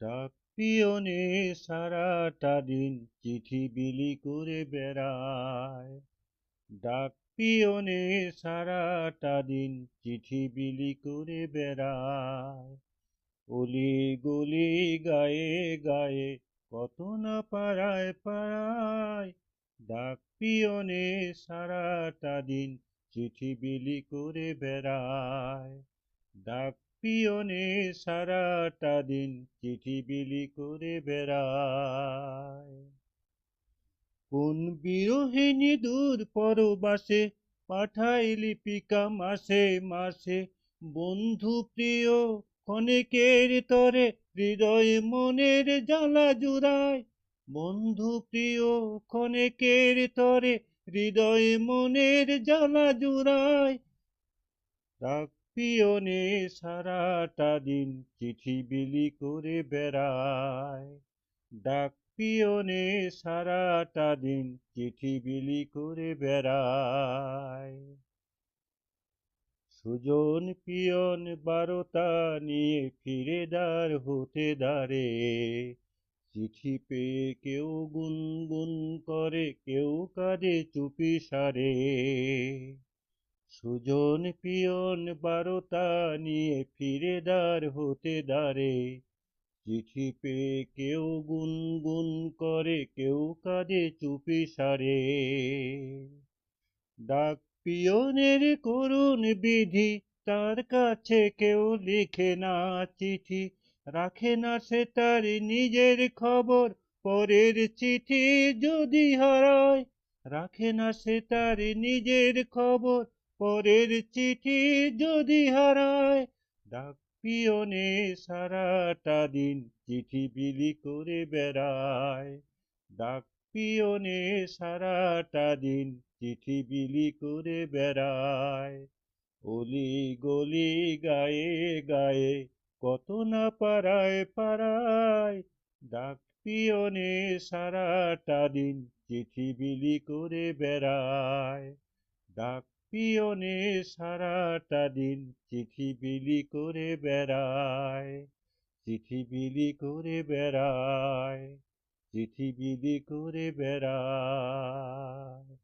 ডাক পিয়নে সারাটা দিন চিঠি বিলি করে বেড়ায়। ডাক পিয়নে সারাটা দিন চিঠি বিলি করে বেড়ায়। অলি গলি গায়ে গায়ে কত না পাড়ায় পাড়ায়। ডাক পিয়নে সারাটা দিন চিঠি বিলি করে বেড়ায়। ডাক পিয়নে সারাটা দিন চিঠি বিলি করে বেড়ায়। কোন বিরোহিনী দূর পরবাসে পাঠাই লিপিকা মাসে মাসে, বন্ধু প্রিয় ক্ষণিকের তরে হৃদয় মনের জ্বালা জুড়ায়। বন্ধু প্রিয় ক্ষণিকের তরে হৃদয় মনের জ্বালা জুড়ায়। ডাক পিয়নে সারাটা দিন চিঠি বিলি করে বেড়ায়। ডাক পিয়নে সারাটা দিন চিঠি বিলি করে বেড়ায়। সুজন পিয়ন বারোটা নিয়ে ফিরে দাঁড় হতে দাঁড়ে চিঠি পেয়ে কেউ গুনগুন করে, কেউ কাঁদে চুপি সারে। সুজন পিয়ন বারোটা নিয়ে ফিরে দাঁড় হতে দাঁড়ে চিঠি পেয়ে কেউ গুনগুন করে, কেউ কাঁদে চুপি সারে। ডাক পিয়নের করুণ বিধি, তার কাছে কেউ লিখে না চিঠি। রাখে না সে তার নিজের খবর, পরের চিঠি যদি হারায়। রাখে না সে তার নিজের খবর পরের চিঠি যদি হারায়, ডাক পিয়নে সারাটা দিন চিঠি বিলি করে বেড়ায়। ডাক পিয়নে সারাটা দিন চিঠি বিলি করে বেড়ায়। অলি গলি গায়ে গায়ে কত না পাড়ায় পাড়ায়, ডাক পিয়নে সারাটা দিন চিঠি বিলি করে বেড়ায়। ডাক পিয়নে সারাটা দিন চিঠি বিলি করে বেড়ায়, চিঠি বিলি করে বেড়ায়, চিঠি বিলি করে বেড়ায়।